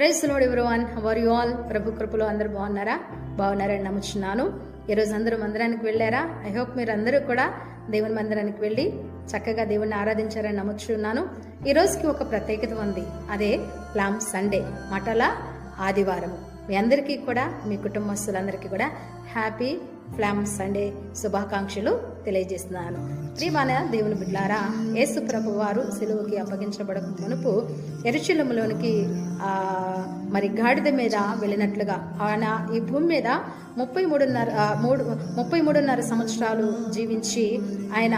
Praise Lord everyone were you all ప్రభు కృపలో అందరూ బాగున్నారా? బాగున్నారని నమ్ముచున్నాను. ఈరోజు అందరూ మందిరానికి వెళ్ళారా? ఐ హోప్ మీరు అందరూ కూడా దేవుని మందిరానికి వెళ్ళి చక్కగా దేవుణ్ణి ఆరాధించారని నమ్ముచున్నాను. ఈ రోజుకి ఒక ప్రత్యేకత ఉంది. అదే ప్లామ్ సండే మటల ఆదివారం మీ అందరికీ కూడా మీ కుటుంబస్తులందరికీ కూడా హ్యాపీ ఫ్లామ్ సండే శుభాకాంక్షలు తెలియజేస్తున్నాను. శ్రీమాన దేవుని బిడ్లారా యేసు ప్రభు వారు సెలువుకి అప్పగించబడక మునుపు ఎరుచలములోనికి మరి గాడిద మీద వెళ్ళినట్లుగా. ఆయన ఈ భూమి మీద ముప్పై మూడున్నర మూడు ముప్పై మూడున్నర సంవత్సరాలు జీవించి ఆయన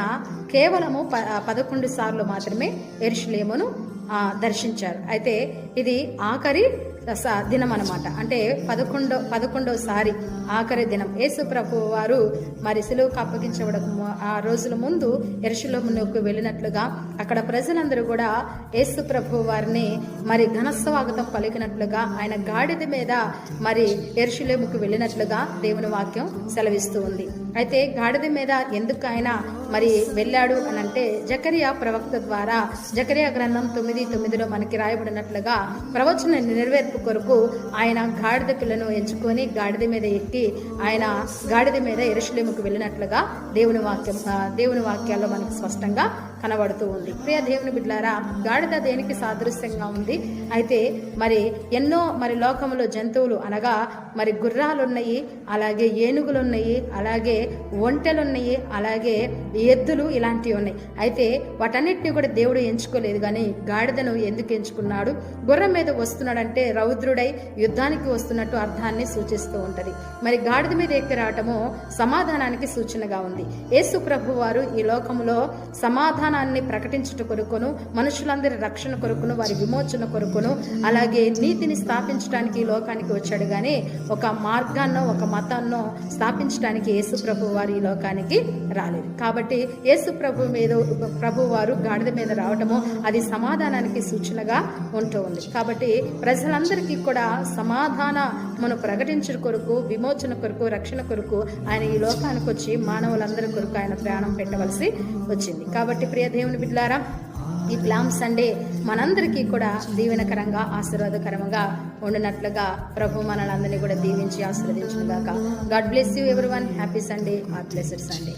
కేవలము ప పదకొండు సార్లు మాత్రమే ఎరుషులేమును దర్శించారు. అయితే ఇది ఆఖరి దినం అనమాట అంటే పదకొండో పదకొండోసారి ఆఖరి దినం. యేసు ప్రభు వారు మరి సిలువుకు అప్పగించబడక ఆ రోజుల ముందు ఎరుషులమునకు వెళ్ళినట్లుగా అక్కడ ప్రజలందరూ కూడా యేసు ప్రభు వారిని మరి ఘనస్వాగతం పలికినట్లుగా ఆయన గాడిద మీద మరి ఎరుషులేముకు వెళ్ళినట్లుగా దేవుని వాక్యం సెలవిస్తూ ఉంది. అయితే గాడిద మీద ఎందుకు ఆయన మరి వెళ్ళాడు అని అంటే జకరియా ప్రవక్త ద్వారా జకరియా గ్రంథం తొమ్మిది తొమ్మిదిలో మనకి రాయబడినట్లుగా ప్రవచన నెరవేర్పు కొరకు ఆయన గాడిద పిల్లను ఎంచుకొని గాడిద మీద ఎక్కి ఆయన గాడిద మీద ఎరుషులేముకు వెళ్ళినట్లుగా దేవుని వాక్యం దేవుని వాక్యాల్లో మనకు స్పష్టంగా కనబడుతూ ఉంది. ప్రియ దేవుని బిడ్లారా గాడిద దేనికి సాదృశ్యంగా ఉంది? అయితే మరి ఎన్నో మరి లోకంలో జంతువులు అనగా మరి గుర్రాలు ఉన్నాయి అలాగే ఏనుగులు ఉన్నాయి అలాగే ఒంటెలు ఉన్నాయి అలాగే ఎద్దులు ఇలాంటివి ఉన్నాయి. అయితే వాటన్నిటిని కూడా దేవుడు ఎంచుకోలేదు కానీ గాడిదను ఎందుకు ఎంచుకున్నాడు? గుర్రం మీద వస్తున్నాడంటే రౌద్రుడై యుద్ధానికి వస్తున్నట్టు అర్థాన్ని సూచిస్తూ ఉంటుంది. మరి గాడిద మీద ఎక్కి రావటము సమాధానానికి సూచనగా ఉంది. యేసు ప్రభు వారు ఈ లోకములో సమాధానాన్ని ప్రకటించుట కొరకును మనుషులందరి రక్షణ కొరకును వారి విమోచన కొరకును అలాగే నీతిని స్థాపించడానికి లోకానికి వచ్చాడు. కానీ ఒక మార్గాన్నో ఒక మతాన్నో స్థాపించడానికి యేసు ప్రభు వారు ఈ లోకానికి రాలేదు. కాబట్టి యేసు ప్రభు మీద ప్రభు వారు గాడిద మీద రావటము అది సమాధానానికి సూచనగా ఉంటూ ఉంది. కాబట్టి ప్రజలందరికీ కూడా సమాధాన మనం ప్రకటించిన కొరకు విమోచన కొరకు రక్షణ కొరకు ఆయన ఈ లోకానికి వచ్చి మానవులందరి కొరకు ఆయన ప్రయాణం పెట్టవలసి వచ్చింది. కాబట్టి ప్రియ దేవుని బిడ్లారా ఈ ప్లామ్ సండే మనందరికీ కూడా దీవెనకరంగా ఆశీర్వాదకరంగా ఉండినట్లుగా ప్రభు మనలందరినీ కూడా దీవించి ఆశీర్వదించుగాక God bless you everyone happy Sunday or blessed Sunday